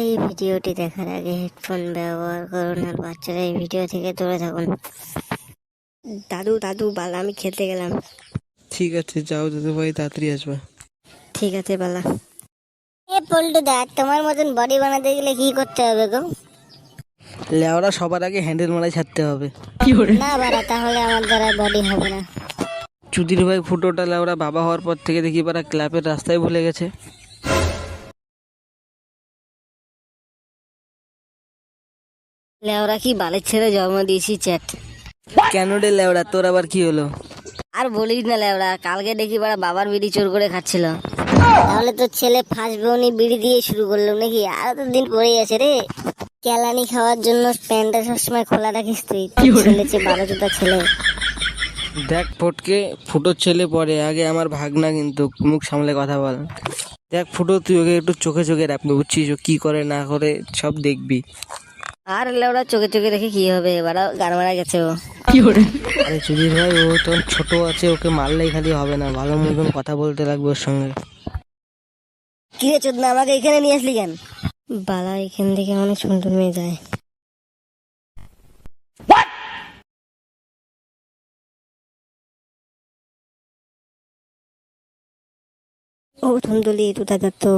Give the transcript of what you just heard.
এই ভিডিওটি দেখার আগে হেডফোন ব্যবহার করুন আর বাচ্চারা এই ভিডিও থেকে দূরে থাকুন। দাদু দাদু বালা আমি খেলতে গেলাম। ঠিক আছে যাও দাদু ভাই তাড়াতাড়ি আসবে। ঠিক আছে বালা। এ পল্টু দা তোমার মতন বডি বানাতে গেলে কি করতে হবে গো? লেওরা সবার আগে হ্যান্ডেল মারাই ছাড়তে হবে। না বাড়া তাহলে আমার দ্বারা বডি হবে না। চুদির ভাই ফুটোটা লেওরা বাবা হওয়ার পর থেকে দেখি পারা ক্লাবের রাস্তায় ভুলে গেছে। লেওরা কি বালের ছেড়ে জন্ম দিয়েছি চ্যাট কেন রে লেওরা? তোর আবার কি হলো? আর বলিস না লেওরা কালকে দেখি বাড়া বাবার বিড়ি চোর করে খাচ্ছিল। তাহলে তো ছেলে ফার্স্ট বউনি বিড়ি দিয়ে শুরু করল নাকি? আরও তো দিন পরেই আছে রে। কেলানি খাওয়ার জন্য প্যান্টটা সবসময় খোলা রাখিস তুই ছেলে চেয়ে বারো চোদ্দা ছেলে। দেখ ফটকে ফুটোর ছেলে পরে আগে আমার ভাগনা কিন্তু মুখ সামলে কথা বল। দেখ ফুটো তুই ওকে একটু চোখে চোখে রাখবি বুঝছিস ও কি করে না করে সব দেখবি। আর লেওরা চোখে চোখে রেখে কি হবে এবার গান মারা গেছে ও। আরে চুদির ভাই ও তো ছোট আছে ওকে মারলেই খালি হবে না ভালো মতন কথা বলতে লাগবে ওর সঙ্গে। কি রে চোদনা আমাকে এখানে নিয়ে আসলি কেন? বালা এখান থেকে অনেক সুন্দর মেয়ে যায়। ও ধুন্দুলি তুই দাদা তো